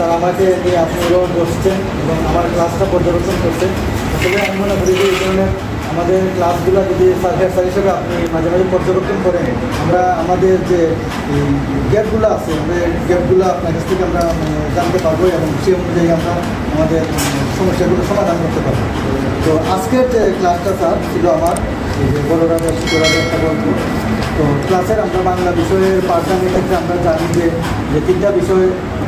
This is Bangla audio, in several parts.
স্যার আমাকে নিয়ে আপনারাও বসছেন এবং আমার ক্লাসটা পর্যবেক্ষণ করছেন। আসলে আমি মনে করি যে এই ধরনের আমাদের ক্লাসগুলো যদি স্যার হেড স্যার হিসেবে আপনি মাঝে মাঝে পর্যবেক্ষণ করেন আমরা আমাদের যে গ্যাপগুলো আছে আমাদের গ্যাপগুলো আপনার কাছ থেকে আমরা জানতে পারব এবং সেই অনুযায়ী আমরা আমাদের উম, সমস্যাগুলো সমাধান করতে পারব। তো আজকের যে ক্লাসটা স্যার ছিল আমার যে বড়রা বা ছোটরা একটা গল্প তো ক্লাসের আমরা বাংলা বিষয়ের পাঠদানের ক্ষেত্রে আমরা জানি যে যে তিনটা বিষয়ে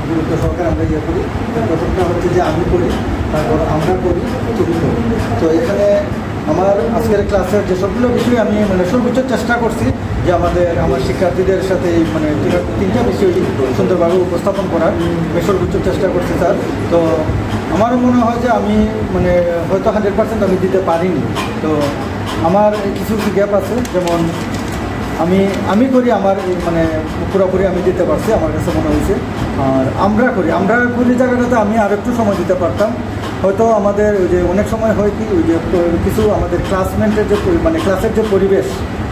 গুরুত্ব সহকারে আমরা ইয়ে করি। প্রথমটা হচ্ছে যে আমি করি তারপর আমরা করি তুমি করি তো এখানে আমার আজকের ক্লাসের যে সবগুলো বিষয় আমি মানে সর্বোচ্চ চেষ্টা করছি যে আমাদের, আমার শিক্ষার্থীদের সাথে মানে তিনটা বিষয় সুন্দরভাবে উপস্থাপন করার। সর্বোচ্চ চেষ্টা করছি স্যার। তো আমার মনে হয় যে আমি মানে হয়তো হান্ড্রেড পার্সেন্ট আমি দিতে পারিনি। তো আমার কিছু কিছু গ্যাপ আছে, যেমন আমি আমি করি আমার মানে পুরোপুরি আমি দিতে পারছি, আমার কাছে মনে হয়েছে। আর আমরা করি আমরা করি জায়গাটাতে আমি আর একটু সময় দিতে পারতাম। হয়তো আমাদের ওই যে অনেক সময় হয় কি, ওই যে কিছু আমাদের ক্লাসমেন্টের যে মানে ক্লাসের যে পরিবেশ,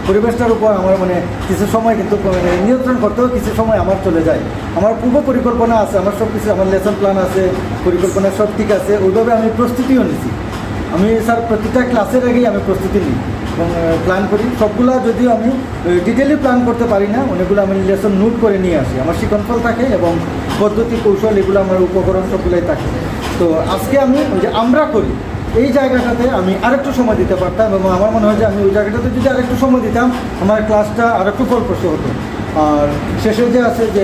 পরিবেশটার উপর আমার মানে কিছু সময় কিন্তু মানে নিয়ন্ত্রণ করতেও কিছু সময় আমার চলে যায়। আমার পূর্ব পরিকল্পনা আছে, আমার সব কিছু আমার লেসন প্ল্যান আছে, পরিকল্পনা সব ঠিক আছে, ওইভাবে আমি প্রস্তুতিও নিছি। আমি, স্যার, প্রতিটা ক্লাসের আগেই আমি প্রস্তুতি নিই এবং প্ল্যান করি। সবগুলা যদিও আমি ডিটেলি প্ল্যান করতে পারি না, অনেকগুলো আমি লেসন নোট করে নিয়ে আসি। আমার শিকনফল থাকে এবং পদ্ধতি, কৌশল, এগুলো আমার উপকরণ সবগুলোই থাকে। তো আজকে আমি যে আমরা করি, এই জায়গাটাতে আমি আরেকটু সময় দিতে পারতাম এবং আমার মনে হয় যে আমি ওই জায়গাটাতে যদি আরেকটু সময় দিতাম, আমার ক্লাসটা আরেকটু ফলপ্রসূ হতো। আর শেষে যে আছে যে,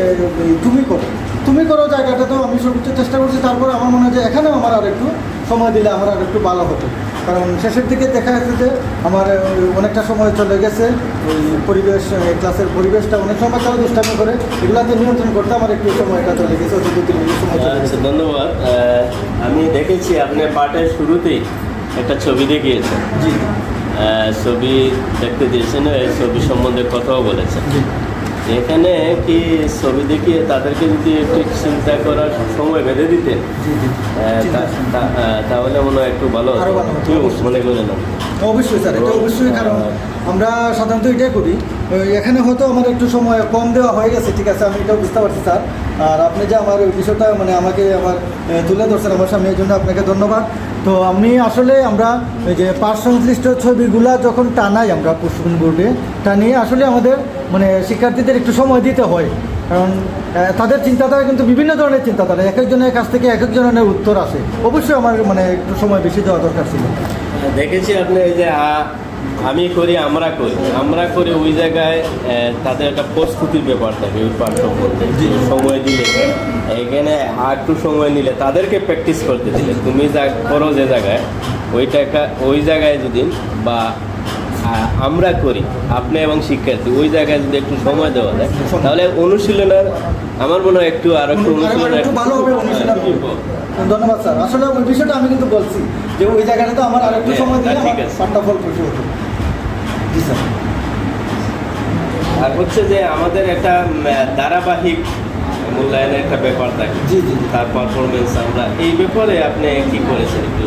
তুমি করো। তুমি করো জায়গাটাতেও আমি সর্বোচ্চ চেষ্টা করছি, তারপর আমার মনে হয় যে এখানেও আমার আর একটু সময় দিলে আমার আর একটু ভালো হতো। কারণ শেষের দিকে দেখা যাচ্ছে যে আমার অনেকটা সময় চলে গেছে। ওই পরিবেশ ক্লাসের পরিবেশটা অনেক সময় তারা দুষ্টামি করে এগুলাতে নিয়ন্ত্রণ করতে আমার একটু সময়টা চলে গেছে দু তিন মিনিট সময় আচ্ছা ধন্যবাদ। আমি দেখেছি আপনি পাঠের শুরুতেই একটা ছবি দেখিয়েছেন। জি। ছবি দেখতে দিয়েছেন ছবি সম্বন্ধে কথাও বলেছেন। এখানে কি ছবি দেখিয়ে তাদেরকে যদি একটু চিন্তা করার সময় বেঁধে দিতেন? তাহলে মনে হয় একটু ভালো হতো। ভালো হতো, কি অবশ্যই। মনে করেন না অবশ্যই স্যার এটা অবশ্যই কারণ আমরা সাধারণত এটাই করি। এখানে হয়তো আমার একটু সময় কম দেওয়া হয়ে গেছে ঠিক আছে আমি এটাও বুঝতে পারছি স্যার। আর আপনি যে আমার ওই বিষয়টা মানে আমাকে আমার তুলে ধরছেন আমার সামনে এই জন্য আপনাকে ধন্যবাদ। তো আমি আসলে আমরা যে পাঠ সংশ্লিষ্ট ছবিগুলা যখন টানাই আমরা পুষ্পন বোর্ডে টানিয়ে আসলে আমাদের মানে শিক্ষার্থীদের একটু সময় দিতে হয়। কারণ তাদের চিন্তাধারা কিন্তু বিভিন্ন ধরনের চিন্তাধারা। এক একজনের কাছ থেকে এক এক ধরনের উত্তর আসে। অবশ্যই আমার মানে একটু সময় বেশি দেওয়া দরকার ছিল। দেখেছি আপনি এই যে আমি করি আমরা করি। আমরা করি ওই জায়গায় তাদের একটা প্রস্তুতির ব্যাপার থাকে ওই জি। সময় দিলে। এখানে আর একটু সময় নিলে তাদেরকে প্র্যাকটিস করতে দিলে। তুমি যা করো যে জায়গায় ওই টাকা ওই জায়গায় যদি বা আমরা করি আপনি এবং শিক্ষার্থী ওই জায়গায় যদি একটু সময় দেওয়া যায় তাহলে অনুশীলনের আমার মনে হয় একটু আর একটু অনুশীলন একটু ভালো হবে অনুশীলন ধন্যবাদ স্যার। আসলে ওই বিষয়টা আমি কিন্তু বলছি যে ওই জায়গাটাতে আমার আরেকটু হ্যাঁ, সময় দিলে তা আমার ফল প্রচুর হতো জি স্যার। আর হচ্ছে যে আমাদের একটা ধারাবাহিক মূল্যায়নের একটা ব্যাপার থাকে। জি জি। তার পারফরমেন্স আমরা এই ব্যাপারে আপনি কি করেছেন একটু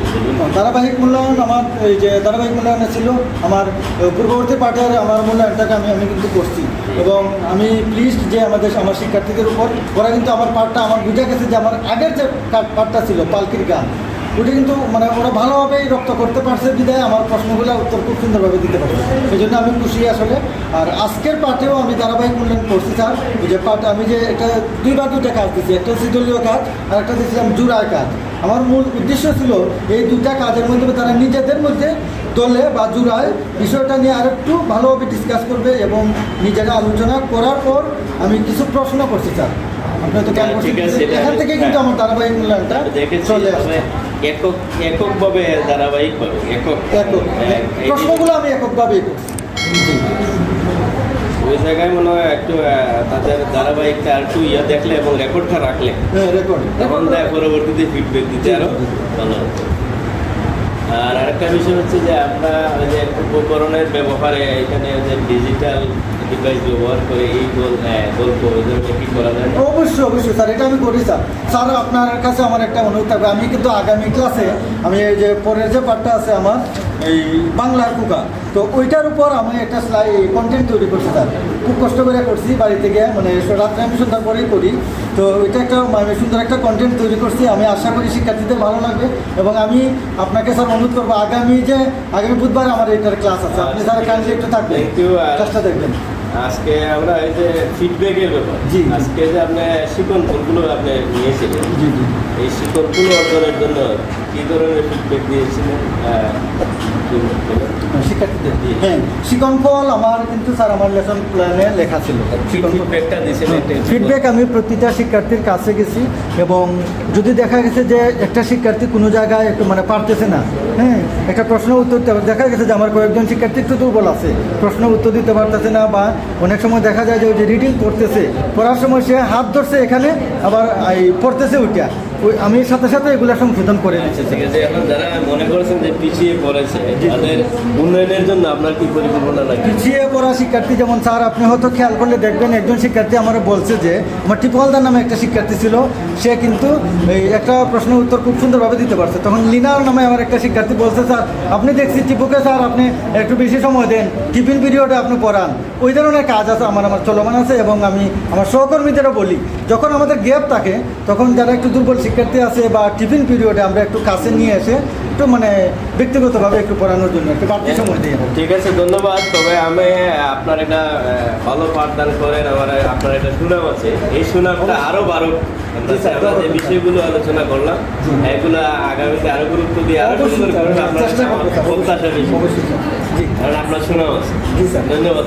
ধারাবাহিক মূল্যায়ন আমার এই যে ধারাবাহিক মূল্যায়নে ছিল আমার পূর্ববর্তী পাঠের আমার মূল্যায়নটাকে আমি আমি কিন্তু করছি। এবং আমি প্লিজড যে আমাদের আমার শিক্ষার্থীদের উপর ওরা কিন্তু আমার পাঠটা আমার বুঝে গেছে যে আমার আগের যে পাঠটা ছিল পালকির গান। ওটা কিন্তু মানে ওরা ভালোভাবেই রপ্ত করতে পারছে, বিদায় আমার প্রশ্নগুলো উত্তর খুব সুন্দরভাবে দিতে পারছে। সেই জন্য আমি খুশি আসলে। আর আজকের পাঠেও আমি ধারাবাহিক মূল্যায়ন করছি, স্যার। যে পাঠ, আমি যে এটা দুইবার দুইটা কাজ দিচ্ছি একটা দলীয় কাজ, আর একটা দিচ্ছিলাম জুড়ায় কাজ। আমার মূল উদ্দেশ্য ছিল এই দুইটা কাজের মধ্যে তারা নিজেদের মধ্যে দলে বা জুড়ায় বিষয়টা নিয়ে আরেকটু ভালোভাবে ডিসকাস করবে এবং নিজেরা আলোচনা করার পর আমি কিছু প্রশ্ন করছি, স্যার। আপনি তো খেয়াল হ্যাঁ, এটা এখান থেকে কিন্তু হ্যাঁ। আমার ধারাবাহিক মূল্যায়নটা চলে আসবে আসছে। একক এককভাবে ধারাবাহিকভাবে একক। একক। হ্যাঁ, প্রশ্নগুলো আমি এককভাবে ওই জায়গায় মনে হয় একটু তাদের ধারাবাহিকটা আর একটু ইয়ে দেখলে এবং রেকর্ডটা রাখলে। হ্যাঁ রেকর্ড। তখন পরবর্তীতে ফিডব্যাক দিতে আরও ভালো। আর আরেকটা বিষয় হচ্ছে যে আমরা যে উপকরণের ব্যবহারে এখানে যে ডিজিটাল ব্যবহার করে এই গোল হ্যাঁ, গল্প এদেরকে কি করা যায়? অবশ্যই অবশ্যই স্যার এটা আমি করি স্যার। স্যার আপনার কাছে আমার একটা অনুরোধ থাকবে। আমি কিন্তু আগামী ক্লাসে আমি যে পরের যে পার্টটা আছে আমার এই বাংলার কুকা। তো ওইটার উপর আমি একটা স্লাই কন্টেন্ট তৈরি করছি তার খুব কষ্ট করে করছি বাড়ি থেকে মানে রাত্রে আমি সন্ধ্যার পরেই করি। তো ওইটা একটা মানে সুন্দর একটা কন্টেন্ট তৈরি করছি। আমি আশা করি শিক্ষার্থীদের ভালো লাগবে এবং আমি আপনাকে স্যার অনুরোধ করব আগামী যে আগামী বুধবার আমার এটার ক্লাস আছে। আপনি স্যার কাইন্ডলি একটু থাকবেন। চেষ্টা ক্লাসটা দেখবেন। আজকে আমরা এই যে ফিডব্যাকের ব্যাপার জি। আজকে যে আপনি শিকন ফুলগুলো আপনি নিয়েছিলেন জি জি এই শিকড়গুলো অর্জনের জন্য কি ধরনের ফিডব্যাক দিয়েছিলেন আহ, শিক্ষার্থীদের। হ্যাঁ শিকন ফল আমার কিন্তু স্যার আমার লেসন প্ল্যানে লেখা ছিল ফিডব্যাক আমি প্রতিটা শিক্ষার্থীর কাছে গেছি এবং যদি দেখা গেছে যে একটা শিক্ষার্থী কোনো জায়গায় একটু মানে পারতেছে না হ্যাঁ একটা প্রশ্ন উত্তর দেখা গেছে যে আমার কয়েকজন শিক্ষার্থী একটু দুর্বল আছে প্রশ্ন উত্তর দিতে পারতেছে না বা অনেক সময় দেখা যায় যে ওই যে রিডিং পড়তেছে পড়ার সময় সে হাত ধরছে এখানে, আবার পড়তেছে ওইটা। ওই আমি সাথে সাথে এগুলো সংশোধন করে দিচ্ছি ঠিক আছে এখন যারা মনে করছেন যে পিছিয়ে পড়েছে তাদের উন্নয়নের জন্য আপনার কি পরিকল্পনা লাগে পিছিয়ে পড়া শিক্ষার্থী যেমন স্যার আপনি হয়তো খেয়াল করলে দেখবেন একজন শিক্ষার্থী আমার বলছে যে আমার টিপওয়ালদার নামে একটা শিক্ষার্থী ছিল সে কিন্তু এই একটা প্রশ্নের উত্তর খুব সুন্দরভাবে দিতে পারছে। তখন লিনার নামে আমার একটা শিক্ষার্থী বলছে স্যার আপনি দেখছি টিপুকে স্যার আপনি একটু বেশি সময় দেন টিফিন পিরিয়ডে আপনি পড়ান। ওই ধরনের কাজ আছে আমার আমার চলমান আছে এবং আমি আমার সহকর্মীদেরও বলি যখন আমাদের গ্যাপ থাকে তখন যারা একটু দুর্বল শিক্ষার্থী আছে বা টিফিন পিরিয়ডে আমরা একটু কাছে নিয়ে এসে একটু মানে ব্যক্তিগতভাবে একটু পড়ানোর জন্য একটু বাড়তি সময় দিই ঠিক আছে ধন্যবাদ। তবে আমি আপনার এটা ভালো পাঠদান করেন আমার আপনার এটা সুনাম আছে। এই সুনামটা আরও বাড়ুক। আমরা যে বিষয়গুলো আলোচনা করলাম। এগুলো আগামীতে আরও গুরুত্ব দিয়ে আরও অবশ্যই, সুন্দর করুন আপনার প্রত্যাশা বেশি। জি। কারণ আপনার সুনাম আছে। জি স্যার। ধন্যবাদ.